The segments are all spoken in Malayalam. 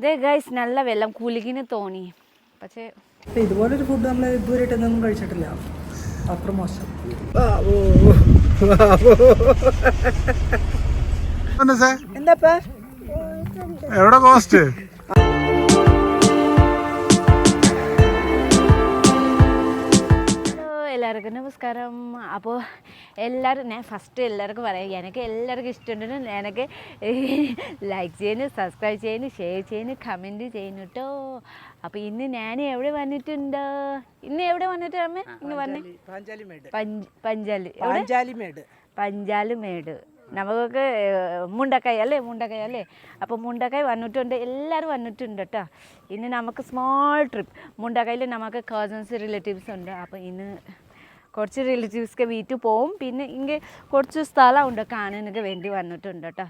ഇതേ ഗൈസ് നല്ല വെള്ളം കുലുകിന് തോന്നി. പക്ഷേ ഇതുപോലൊരു ഫുഡ് നമ്മൾ ഇതുവരെയായിട്ടൊന്നും കഴിച്ചിട്ടില്ല. അത്ര മോശം. എന്താ എവിടെ കോസ്റ്റ് എല്ലാവർക്കും നമസ്കാരം. അപ്പോൾ എല്ലാവരും ഞാൻ ഫസ്റ്റ് എല്ലാവർക്കും പറയാം എനിക്ക് എല്ലാവർക്കും ഇഷ്ടമുണ്ടെന്ന് എനിക്ക് ലൈക്ക് ചെയ്യുന്നു സബ്സ്ക്രൈബ് ചെയ്യുന്നു ഷെയർ ചെയ്യുന്നു കമന്റ് ചെയ്യുന്നു കേട്ടോ അപ്പോൾ ഇന്ന് ഞാൻ എവിടെ വന്നിട്ടുണ്ട്? ഇന്ന് എവിടെ വന്നിട്ട് അമ്മ? ഇന്ന് വന്നേ? പഞ്ചാലി പഞ്ചാലി മേട്. പാഞ്ചാലിമേട് പഞ്ചാലുമേട് നമുക്കൊക്കെ ഏഹ്, മുണ്ടക്കായ് അല്ലേ? മുണ്ടക്കായ് അല്ലേ? അപ്പോൾ മുണ്ടക്കായ് വന്നിട്ടുണ്ട്. എല്ലാവരും വന്നിട്ടുണ്ട് കേട്ടോ ഇന്ന് നമുക്ക് സ്മോൾ ട്രിപ്പ് മുണ്ടക്കായിൽ നമുക്ക് കസിൻസ് റിലേറ്റീവ്സ് ഉണ്ട്. അപ്പോൾ ഇന്ന് കുറച്ച് റിലേറ്റീവ്സ്ക്ക് വീട്ടിൽ പോവും. പിന്നെ ഇങ്ങനെ കുറച്ച് സ്ഥലമുണ്ട് കാണാനൊക്കെ വേണ്ടി വന്നിട്ടുണ്ട് കേട്ടോ.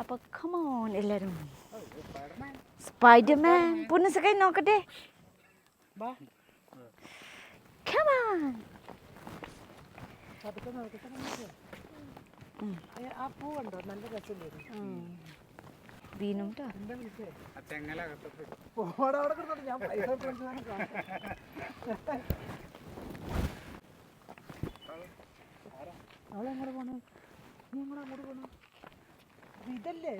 അപ്പോൾ കമോൺ എല്ലാവരും സ്പൈഡർമാൻ പുന്നസക്കായി നോക്കട്ടെ. കമോൺ വീണും കേട്ടോ കാണാം. അവളെങ്ങനെ പോണു? നീ എങ്ങനെ അങ്ങോട്ട് പോണേ? ഇതല്ലേ?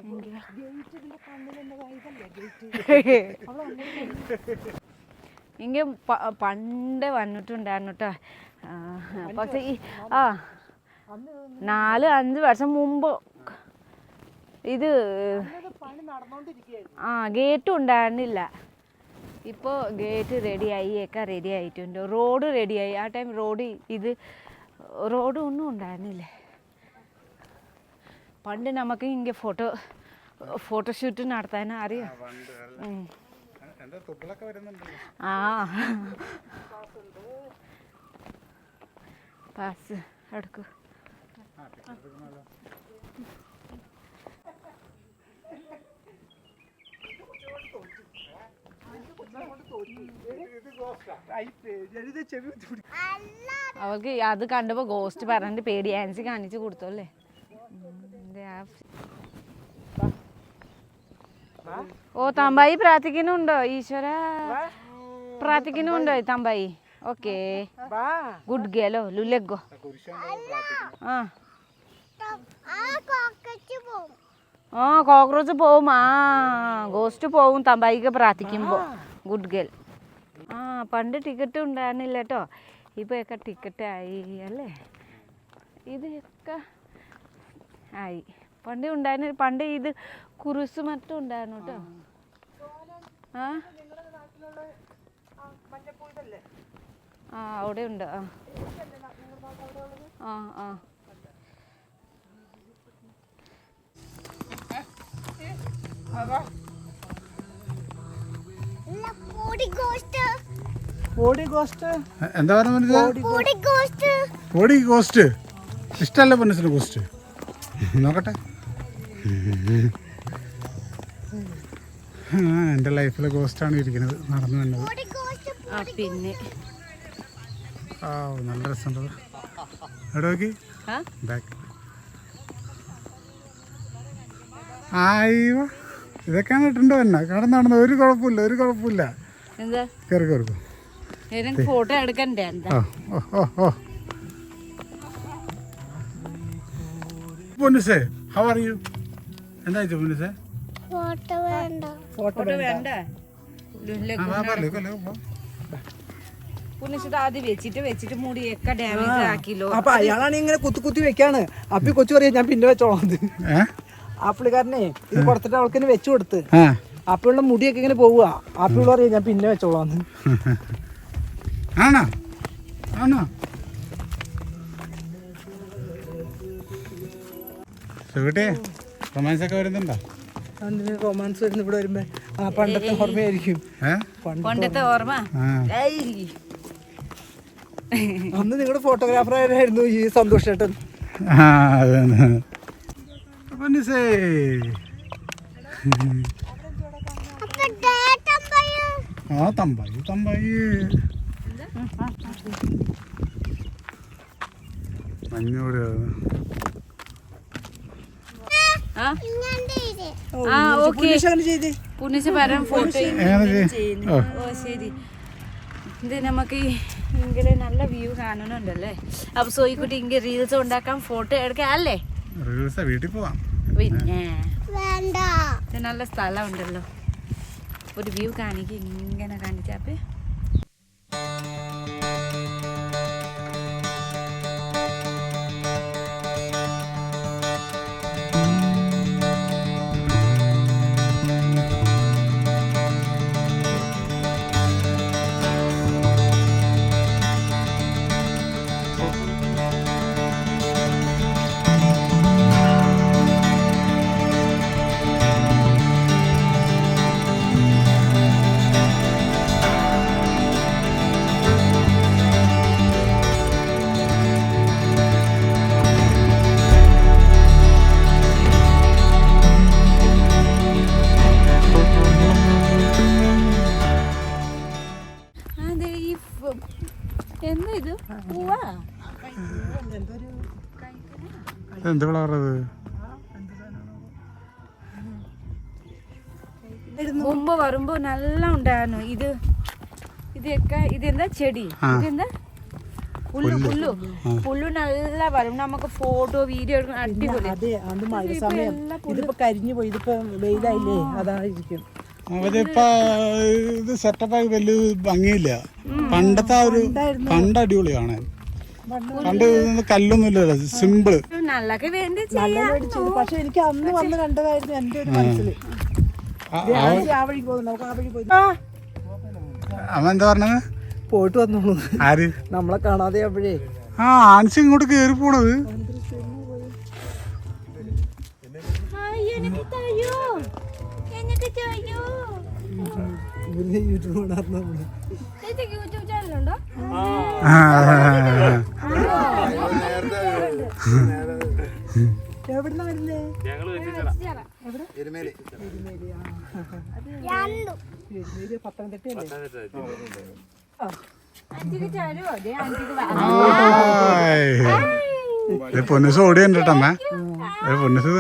ഗേറ്റ് ഇതിന്റെ കണ്ണിലെന്റെ ഇതല്ലേ ഗേറ്റ്? അവളങ്ങോട്ട് ഇങ്ങ പണ്ട് വന്നിട്ടുണ്ടായിരുന്നു കേട്ടോ പക്ഷെ ഈ ആ നാല് അഞ്ച് വർഷം മുമ്പ് ഇത് ആ ഗേറ്റ് ഉണ്ടായിരുന്നില്ല. ഇപ്പോൾ ഗേറ്റ് റെഡിയായി ഒക്കെ റെഡി ആയിട്ടുണ്ട് റോഡ് റെഡിയായി. ആ ടൈം റോഡ് ഇത് റോഡ് ഒന്നും ഉണ്ടായിരുന്നില്ല? പണ്ട് നമുക്ക് ഇങ്ങനെ ഫോട്ടോ ഫോട്ടോഷൂട്ട് നടത്താൻ അറിയാം? ആ പാസ് എടുക്കൂ. അവൾക്ക് അത് കണ്ടപ്പോ ഗോസ്റ്റ് പറഞ്ഞിട്ട് പേടി. ആൻസി കാണിച്ചു കൊടുത്തു അല്ലേ? ഉം, ഇത് ആ- ഓ തമ്പായി പ്രാർത്ഥിക്കുന്നുണ്ടോ? ഈശ്വര. പ്രാർത്ഥിക്കുന്നുണ്ടോ? തമ്പായി? ഓക്കെ. ഗുഡ് ഗേലോ ലുലഗോ ആ. ആ കോക്രോച്ച് പോവും. ആ ഗോസ്റ്റ് പോവും. തമ്പായിക്ക് പ്രാർത്ഥിക്കുമ്പോൾ ഗുഡ് ഗേൾ ആ പണ്ട് ടിക്കറ്റ് ഉണ്ടായിരുന്നില്ല കേട്ടോ ഇപ്പോഴൊക്കെ ടിക്കറ്റ് ആയി അല്ലേ? ഇതൊക്കെ ആയി. പണ്ട് ഉണ്ടായിരുന്ന പണ്ട് ഇത് കുറുസ് മറ്റും ഉണ്ടായിരുന്നു കേട്ടോ ആ? ആ അവിടെ ഉണ്ട് ആ. ആ ആ. എന്താ പറയുന്നത് ഗോസ്റ്റ്. ഇഷ്ടമല്ല പൊന്നസിന് ഗോസ്റ്റ്. നോക്കട്ടെ. എന്റെ ലൈഫിലെ ഗോസ്റ്റാണ് ഇരിക്കുന്നത്. നടന്നു വന്നത്. ആ പിന്നെ. ആ നല്ല രസമുണ്ട്. എവിടെ നോക്കി? ബാക്ക് ആയിവ ഇതൊക്കെയാണ് ഇട്ടുണ്ട് തന്നെ. കടന്നു നടന്നത് ഒരു കുഴപ്പമില്ല ഒരു കുഴപ്പമില്ല. എന്താ? കയറി എനിക്ക് ഫോട്ടോ എടുക്കണ്ടേ ഓ ഓ പൊന്നുസേ ഹൗ ആർ യു എന്താ വെച്ചു പൊന്നുസേ? ഫോട്ടോ വേണ്ട. ഫോട്ടോ വേണ്ട. അപ്പൊ അയാളാണ് ഇങ്ങനെ കുത്തി കുത്തി വെക്കാണ്. അപ്പി കൊച്ചു പറയാ ഞാൻ പിന്നെ വെച്ചോളാം. ആ പുള്ളിക്കാരനെ ഇത് കൊടുത്തിട്ട് അവൾക്ക് വെച്ചു കൊടുത്ത്. ആപ്പിളുടെ അപ്പോഴുള്ള മുടിയൊക്കെ ഇങ്ങനെ പോവുക. അപ്പോഴുള്ള പറയാ ഞാൻ പിന്നെ വെച്ചോളാം ആണോ? ആണോ? സുഖട്ടെ റൊമാൻസ് ഒക്കെ വരുന്നുണ്ടോ റൊമാൻസ് വരുന്ന ഇവിടെ വരുമ്പോ ആ പണ്ടത്തെ ഓർമ്മയായിരിക്കും. പണ്ടത്തെ ഓർമ്മ. അന്ന് നിങ്ങളുടെ ഫോട്ടോഗ്രാഫർ ആയിരുന്നു ഈ സന്തോഷേട്ടൻ. ആ അതാണ്. പൊന്നുസേ ആ തമ്പായി തമ്പായി. മഞ്ഞോട്. ഓ, പരം ഫോട്ടോ ശരി. ഇത് നമുക്ക് ഇങ്ങനെ നല്ല വ്യൂ കാണണുണ്ടല്ലേ അപ്പൊ സോയിക്കുട്ടി ഇങ്ങനെ റീൽസ് ഉണ്ടാക്കാൻ ഫോട്ടോ എടുക്കാം അല്ലേ? വീട്ടിൽ പോവാം. പിന്നെ? വേണ്ട. നല്ല സ്ഥലം ഉണ്ടല്ലോ ഒരു വ്യൂ കാണിക്ക് ഇങ്ങനെ കാണിച്ചാപ്പേ എന്ത് കളറത് മുമ്പ് വരുമ്പോ നല്ല ഉണ്ടായിരുന്നു. ഇത് ഇതൊക്കെ ഇതെന്താ ചെടി. ഇതെന്താ പുല്ലു പുല്ലു. പുല്ലു. നല്ല വരും. നമുക്ക് ഫോട്ടോ വീഡിയോ എടുക്കാൻ അടിപൊളി. അതെ അത് മഴ ഇതിപ്പോ സമയം. എല്ലാം ഇതിപ്പോ കരിഞ്ഞു പോയി. ഇതിപ്പോ വെയിലായില്ലേ? അതായിരിക്കും. അവരിപ്പോ ഇത് സെറ്റപ്പായി വലിയ ഭംഗിയില്ല. പണ്ടത്തെ ആ ഒരു പണ്ട് അടിപൊളിയാണ്. പണ്ട് കല്ലൊന്നുമില്ല കല്ലൊന്നും ഇല്ലല്ലോ സിമ്പിൾ പക്ഷെ എനിക്ക് അന്ന് വന്ന് കണ്ടതായിരുന്നു എന്റെ ഒരു മനസ്സിൽ ആ വഴി പോകുന്നു നമുക്ക് ആ വഴി പോയി. അവൻ എന്താ പറഞ്ഞത്? പോയിട്ട് വന്നോളൂ. ആര്? നമ്മളെ കാണാതെ അപ്പോഴേ ആ ആൻസി ഇങ്ങോട്ട് കേറി പോണത്. യൂട്യൂബ് യൂട്യൂബ് ചാനലുണ്ടോ എവിടുന്ന വരുന്നേ എരുമേലി പത്തനംതിട്ടയല്ലേ പൊന്നിസ് ഓടിയുണ്ട് കേട്ടോ അമ്മ പൊന്നിസ്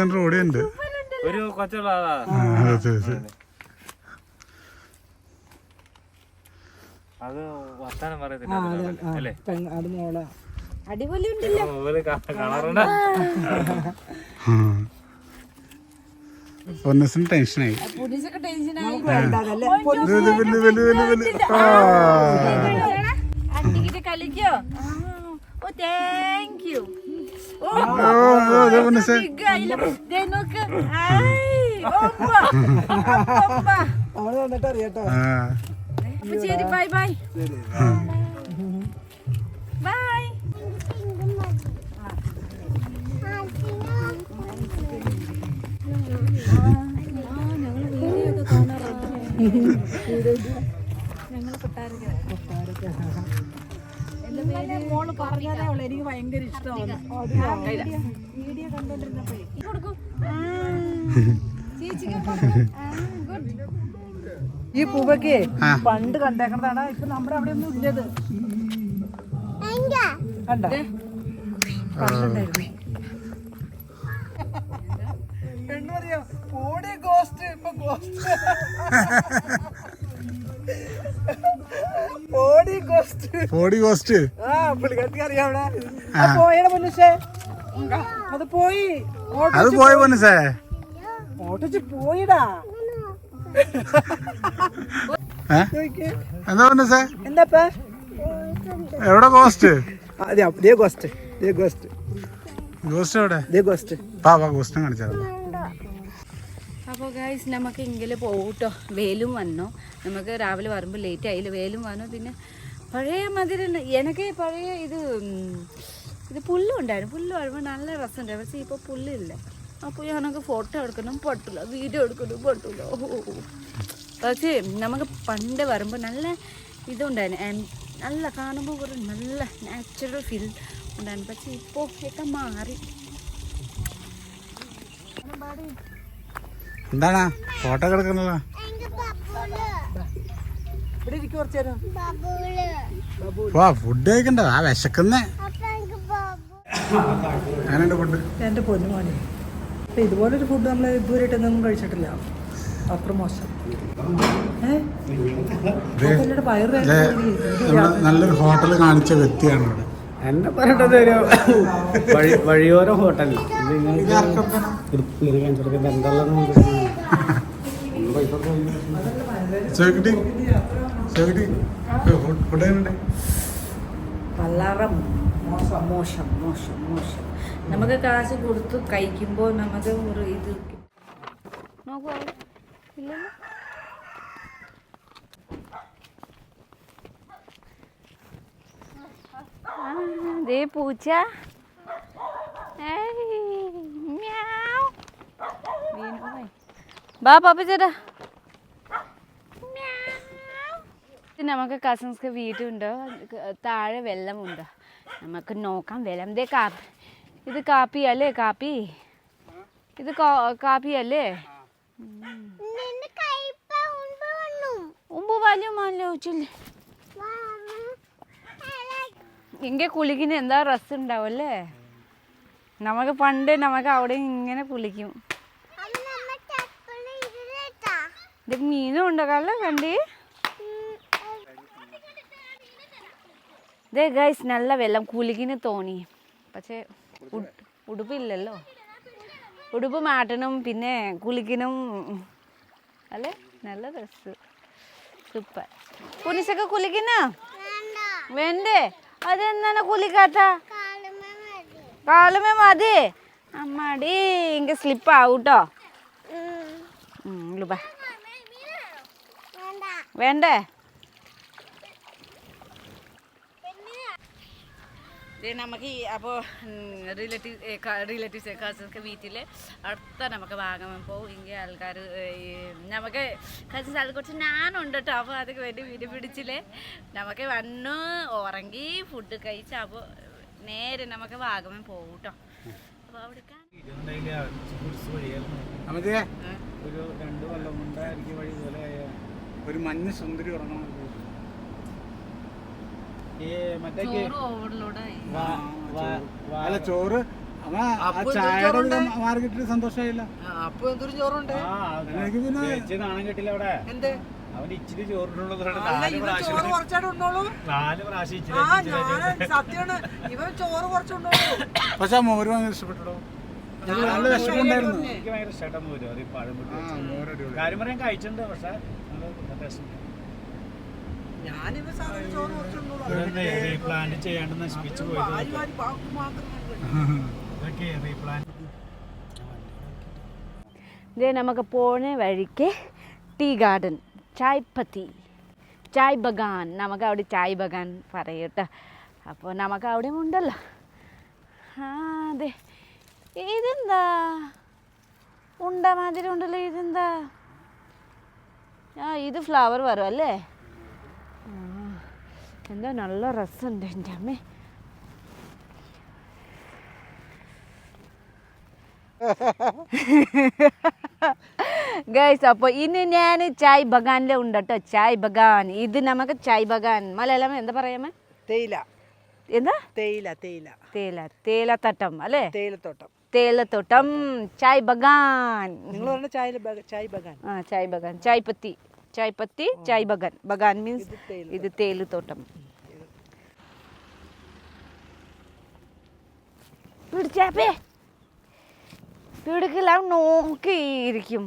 അതെ, വർത്താനം പറയത്തില്ല അത് മോളാ അടിപൊളി ഉണ്ടല്ലോ പൊന്നിസിന് ടെൻഷനായി കളിക്കോ? ഓ താങ്ക് യു ഓ ബൈ ഓ, മോൾ ഉള്ളു എനിക്ക് ഭയങ്കര ഇഷ്ടമാണ് വീഡിയോ കണ്ടോണ്ടിരുന്നപ്പോഴേ ഈ പൂവൊക്കെ ആ. പണ്ട് കണ്ടേക്കണതാണ്. ഇപ്പൊ നമ്മുടെ അവിടെ ഒന്നും ഇല്ലത്. കണ്ടേ? പണ്ടുണ്ടായിരുന്നു ഗോസ്റ്റ് ഇപ്പൊ ഗോസ്റ്റ് പോടി ഗോസ്റ്റ് ഓടി ഗോസ്റ്റ് ആ പുള്ളിക്കാർക്ക് അറിയാവിടെ പോയട മനുഷ്യ അത് പോയി. അത് പോയി പൊന്നിസേ. ഓട്ടിച്ച് പോയിടാ. എന്താ പൊന്നിസേ? എന്താപ്പാ? എവിടെ ഗോസ്റ്റ് അതെ ദേ ഗോസ്റ്റ് ദേ ഗോസ്റ്റ് കോസ്റ്റ് എവിടെ? ദേ ഗോസ്റ്റ് പാ പാ കോസ്റ്റിനെ കാണിച്ചാൽ അപ്പോൾ ഗൈസ് നമുക്ക് എങ്കിലും പോകട്ടോ വേലും വന്നോ. നമുക്ക് രാവിലെ വരുമ്പോൾ ലേറ്റ് ആയില്ല? വേലും വന്നു. പിന്നെ പഴയ മധുരം എനിക്ക് പഴയ ഇത് ഇത് പുല്ലും ഉണ്ടായിരുന്നു. പുല്ല് വരുമ്പോൾ നല്ല രസമുണ്ടായിരുന്നു. പക്ഷേ ഇപ്പോൾ പുല്ലില്ല. അപ്പോൾ ഞാനൊക്കെ ഫോട്ടോ എടുക്കണം പൊട്ടില്ല. വീഡിയോ എടുക്കണം പൊട്ടില്ല. പക്ഷേ നമുക്ക് പണ്ട് വരുമ്പോൾ നല്ല ഇതുണ്ടായിരുന്നു. നല്ല കാണുമ്പോൾ ഒരു നല്ല നാച്ചുറൽ ഫീൽ ഉണ്ടായിരുന്നു. പക്ഷേ ഇപ്പോൾ ഒക്കെ മാറി. എന്താണ്? ഫോട്ടോ നേരം. വാ ഫുഡ് കഴിക്കണ്ട ആ വിശക്കുന്നേ. എന്റെ ഫുഡ് എന്റെ പൊന്നു മോനെ. അപ്പൊ ഇതുപോലൊരു ഫുഡ് നമ്മൾ ഇതുവരെയായിട്ടൊന്നും കഴിച്ചിട്ടില്ല. അത്ര മോശം. നല്ലൊരു ഹോട്ടൽ കാണിച്ച വ്യക്തിയാണ് ഇവിടെ. എന്നെ പറഞ്ഞത് ഒരു വഴി വഴിയോര ഹോട്ടൽ ഇത് വളരെ മോശം മോശം മോശം മോശം നമുക്ക് കാശ് കൊടുത്ത് കഴിക്കുമ്പോൾ നമുക്ക് ഒരു ഇത് നോക്കൂ അവിടെ. ദേ പൂച്ച ഏയ്, മ്യാവ്. വീണു പോയി. ബാ പാപ്പ ചേട്ടാ. നമുക്ക് കസിൻസ് വീടുണ്ട്. താഴെ വെള്ളമുണ്ട്. നമുക്ക് നോക്കാം വെള്ളം. ദേ കാപ്പി. ഇത് കാപ്പി അല്ലേ കാപ്പി? ഇത് കാപ്പി അല്ലേ? ഉമ്പ് വലിയ ചൊല്ലി. ഇങ്ങനെ കുളിക്കുന്ന എന്താ റസ് ഉണ്ടാവും അല്ലേ നമുക്ക് പണ്ട് നമുക്ക് അവിടെ ഇങ്ങനെ കുളിക്കും. ഇത് മീനും കള്ള കണ്ടി ഇതേ ഗൈസ് നല്ല വെള്ളം കുലുകിന് തോന്നി പക്ഷേ ഉട്- ഉടുപ്പില്ലല്ലോ ഉടുപ്പ് മാറ്റണം പിന്നെ കുളിക്കണം അല്ലേ നല്ല ഡ്രസ് സൂപ്പർ കുനിശൊക്കെ കുളിക്കുന്ന വേണ്ടേ അതെന്താണ് കുളിക്കാത്ത കാലുമേ മതി അമ്മാടി ഇങ്ങ സ്ലിപ്പ് ആവൂട്ടോ ബാ വേണ്ടേ? നമുക്ക് ഈ അപ്പോൾ റിലേറ്റീവ് റിലേറ്റീവ്സ് കസിൻസ് വീട്ടിൽ അടുത്ത നമുക്ക് വാങ്ങാൻ പോകും ഇങ്ങനെ ആൾക്കാർ നമുക്ക് കസിൻസ് അത് കുറച്ച് ഞാനുണ്ട് കേട്ടോ. അപ്പോൾ അതൊക്കെ വേണ്ടി വീട് പിടിച്ചില്ലേ. നമുക്ക് വന്ന് ഉറങ്ങി ഫുഡ് കഴിച്ച് അപ്പോൾ നേരെ നമുക്ക് വാഗമൻ പോകും കേട്ടോ. അപ്പോൾ അവിടെ നമുക്ക് ഒരു രണ്ട് കൊല്ലം കൊണ്ടായിരിക്കും വഴി പോലെ ഒരു മഞ്ഞ സുന്ദരി ഉറങ്ങണം അല്ല ചോറ്. ചായയുടെ മാർക്കറ്റിൽ സന്തോഷമായില്ല അപ്പൊ എന്തൊരു ചോറുണ്ട്? എനിക്ക് പിന്നെ നാണം കിട്ടില്ല അവിടെ. എന്ത്? അവൻ ഇച്ചിരി ചോറിനുള്ളത് പക്ഷെ മോര് ഭയങ്കര ഇഷ്ടപ്പെട്ടോ എനിക്ക് നല്ല വിശപ്പുണ്ടായിരുന്നു. എനിക്ക് ഭയങ്കര ഇഷ്ടം മോര്. അത് പഴം. കാര്യം പറയാൻ കഴിച്ചിട്ടുണ്ട് പക്ഷെ ഇതൊന്ന് റീപ്ലാന്റ് ചെയ്യാണ്ട് നശിപ്പിച്ചു പോയത് ഇതൊക്കെ റീപ്ലാന്റ് ഇത് നമുക്ക് പോണ വഴിക്ക് ടീ ഗാർഡൻ ചായ് പത്തി ചായ് ബഗാൻ നമുക്ക് അവിടെ ചായ് ബഗാൻ പറയട്ടെ അപ്പോൾ നമുക്ക് അവിടെ ഉണ്ടല്ലോ. ആ അതെ ഇതെന്താ? ഉണ്ട മാതിരി ഉണ്ടല്ലോ ഇതെന്താ? ആ ഇത് ഫ്ലവർ വരും അല്ലേ? എന്താ നല്ല രസമുണ്ട് എന്റെ അമ്മേ. ഗൈസ് അപ്പോൾ ഇനി ഞാൻ ചായ് ബഗാനിലെ ഉണ്ട് കേട്ടോ ചായ് ബഗാൻ. ഇത് നമുക്ക് ചായ് ബഗാൻ. മലയാളം എന്താ പറയാമേ തേയില. എന്താ? തേയില തേയില. തേയില തേയിലത്തട്ടം അല്ലേ? തേയിലത്തോട്ടം. തേയിലത്തോട്ടം ചായ് ബഗാൻ. നിങ്ങൾ പറഞ്ഞ ചായ ചായ് ബഗാൻ. ആ ചായ് ബഗാൻ. ചായ് പത്തി. ചായ് പത്തി ചായ് ബഗാൻ. ബഗാൻ മീൻസ് ഇത് തേയില ഇത് തേയിലത്തോട്ടം പിടിച്ചാപ്പേ പിടിക്കെല്ലാം നോക്കിയിരിക്കും.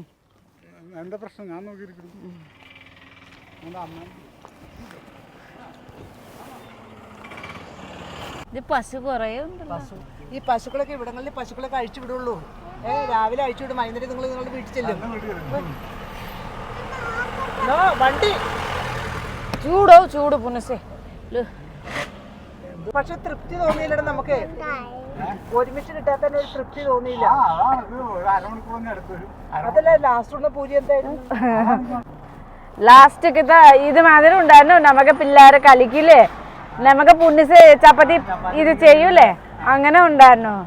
എന്താ പ്രശ്നം? ഞാൻ നോക്കിയിരിക്കും ഇത് പശു കുറേ ഉണ്ടല്ലോ. ഈ പശുക്കളൊക്കെ ഇവിടങ്ങളിൽ പശുക്കളൊക്കെ അഴിച്ചു വിടുള്ളൂ. ഏഹ് രാവിലെ അഴിച്ചു വിടും. വൈകുന്നേരം നിങ്ങൾ നിങ്ങളുടെ വീട്ടിൽ ചെല്ലും. നോ, വണ്ടി. ചൂടോ ചൂട് പുനസേ. പക്ഷെ തൃപ്തി തോന്നിയില്ലട നമുക്ക്. ഒരുമിച്ച് കിട്ടാൻ തന്നെ ഒരു തൃപ്തി തോന്നിയില്ല. അതല്ല ലാസ്റ്റ് ഉള്ള പൂജ എന്തായിരുന്നു? ലാസ്റ്റ് ഇത് മാതിരി ഉണ്ടായിരുന്നു. നമുക്ക് പിള്ളേരെ കളിക്കില്ലേ? നമുക്ക് പുണ്യസ് ചപ്പാത്തി ഇത് ചെയ്യൂലേ? അങ്ങനെ ഉണ്ടായിരുന്നോ?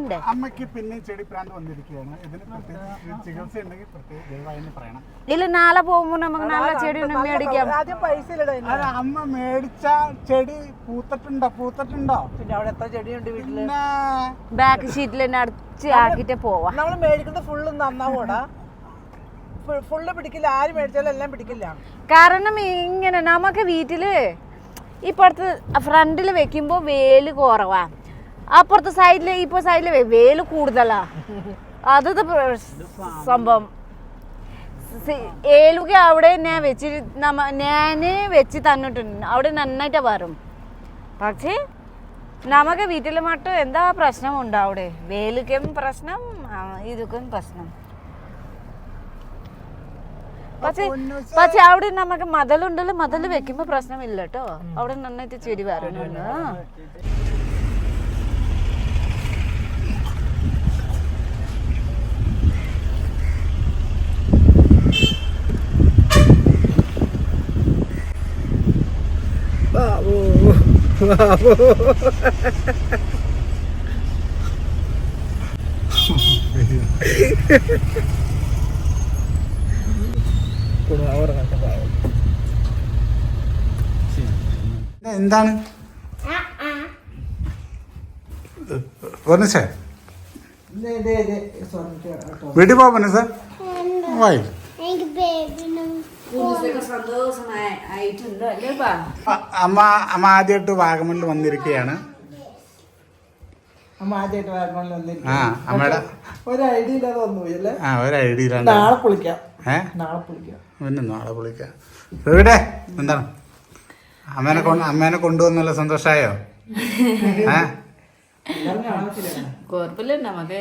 ണ്ടേ അമ്മയ്ക്ക് പിന്നെ ചെടി പ്രാന്ത് വന്നിരിക്കുകയാണ്. ഇതിന് ചികിത്സ ഉണ്ടെങ്കിൽ പ്രത്യേകം ദയവായി പറയണം. ഇല്ല നാളെ പോകുമ്പോ നമുക്ക് നല്ല ചെടി മേടിക്കാം. ആദ്യം പൈസ അമ്മ മേടിച്ച ചെടി പൂത്തിട്ടുണ്ടോ? പൂത്തിട്ടുണ്ടോ? പിന്നെ അവിടെ എത്ര ചെടിയുണ്ട് വീട്ടിൽ? ബാക്ക് ഷീറ്റിൽ തന്നെ അടച്ച് ആക്കിട്ട് പോവാ. നമ്മൾ മേടിക്കുന്നത് ഫുള്ള് നന്നാവൂടാ ഫുള്ള് പിടിക്കില്ല. ആര് മേടിച്ചാലും എല്ലാം പിടിക്കില്ല. കാരണം ഇങ്ങനെ നമുക്ക് വീട്ടിൽ ഇപ്പുറത്ത് ഫ്രണ്ടിൽ വെക്കുമ്പോൾ വേൽ കുറവാ. അപ്പുറത്തെ സൈഡിൽ ഇപ്പൊ സൈഡിൽ വേൽ കൂടുതലാ. അത് സംഭവം. ഏലുക അവിടെ ഞാൻ വെച്ച് നമ്മ ഞാൻ വെച്ച് തന്നിട്ടുണ്ട്. അവിടെ നന്നായിട്ട് വരും. പക്ഷേ നമുക്ക് വീട്ടിൽ മട്ടും എന്താ പ്രശ്നമുണ്ട് അവിടെ? വേലുക്കും പ്രശ്നം ഇതൊക്കെ പ്രശ്നം. പക്ഷേ പക്ഷെ അവിടെ നമുക്ക് മതലുണ്ടല്ലോ. മതൽ വെക്കുമ്പോ പ്രശ്നമില്ല കേട്ടോ. അവിടെ നന്നായിട്ട് ചെടി വരണുണ്ട് ആ. എന്താണ്? പൊന്നസേ വീട്ടിൽ പോ സർ വായി സന്തോഷമായി ആയിട്ടുണ്ട് അല്ലേ ബാ അ- അമ്മ അമ്മ ആദ്യമായിട്ട് വാഗമണിൽ വന്നിരിക്കുകയാണ്. അമ്മ ആദ്യമായിട്ട് വാഗമണിൽ വന്നിരിക്കും ആ അമ്മയുടെ ഒരു ഐഡിയ ഇല്ലാതെ ആ ഒരു ഐഡിയ നാളെ പൊളിക്കാം ഏ? നാളെ പൊളിക്കാം പിന്നെ നാളെ ഇവിടെ എന്താണ്? അമ്മേനെ കൊണ്ട് അമ്മേനെ കൊണ്ടുവന്നല്ല സന്തോഷമായോ? ഏ? കുഴപ്പമില്ല നമുക്ക്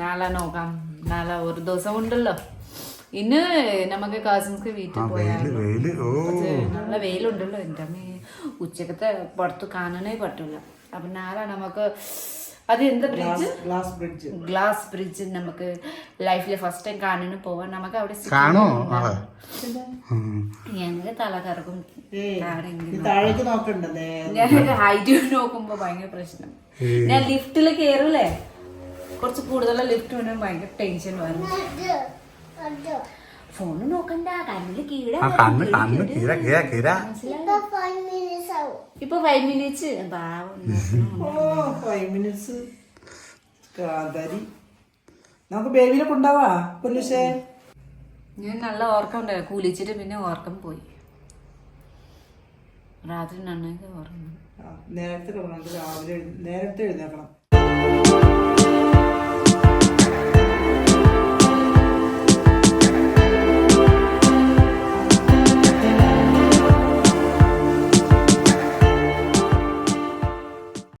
നാളെ നോക്കാം. നാളെ ഒരു ദിവസം ഉണ്ടല്ലോ. ഇന്ന് നമുക്ക് കാസിൻസ് വീട്ടിൽ പക്ഷേ നല്ല വെയിലുണ്ടല്ലോ. എന്റെ അമ്മ ഉച്ചക്കത്തെ പുറത്ത് കാണാനേ പറ്റില്ല അപ്പം നാളെ നമുക്ക് അത് എന്താ bridge glass bridge glass bridge നമുക്ക് ലൈഫിൽ ഫസ്റ്റ് ടൈം കാണാൻ പോവാൻ നമുക്ക് അവിടെ കാണോ ഞങ്ങൾക്ക് തല കറക്കും. താഴെ ഇങ്ങനെ താഴേക്ക് നോക്കണ്ടേ ഞാൻ ഹൈറ്റ് നോക്കുമ്പോ ഭയങ്കര പ്രശ്നം. ഞാൻ ലിഫ്റ്റിൽ കയറൂലേ കുറച്ച് കൂടുതലുള്ള ലിഫ്റ്റ് വേണമെങ്കിൽ ഭയങ്കര ടെൻഷൻ വരും. ഫോണ് നോക്കണ്ട കണ്ണിൽ കീഴ ആ കണ്ണ് കണ്ണ് കീര കീര കീര ഇപ്പൊ ഫൈവ് മിനിറ്റ്സ് ഫൈവ് മിനിറ്റ്സ് നമുക്ക് ബേബിനെ കൊണ്ടാവാ പൊന്നുഷേ. ഞാൻ നല്ല ഓർക്കം ഉണ്ടായിരുന്നു കുളിച്ചിട്ട് പിന്നെ ഓർക്കം പോയി. രാത്രി നന്നായിട്ട് ഓർക്കണം നേരത്തെ രാവിലെ നേരത്തെ എഴുന്നേക്കണം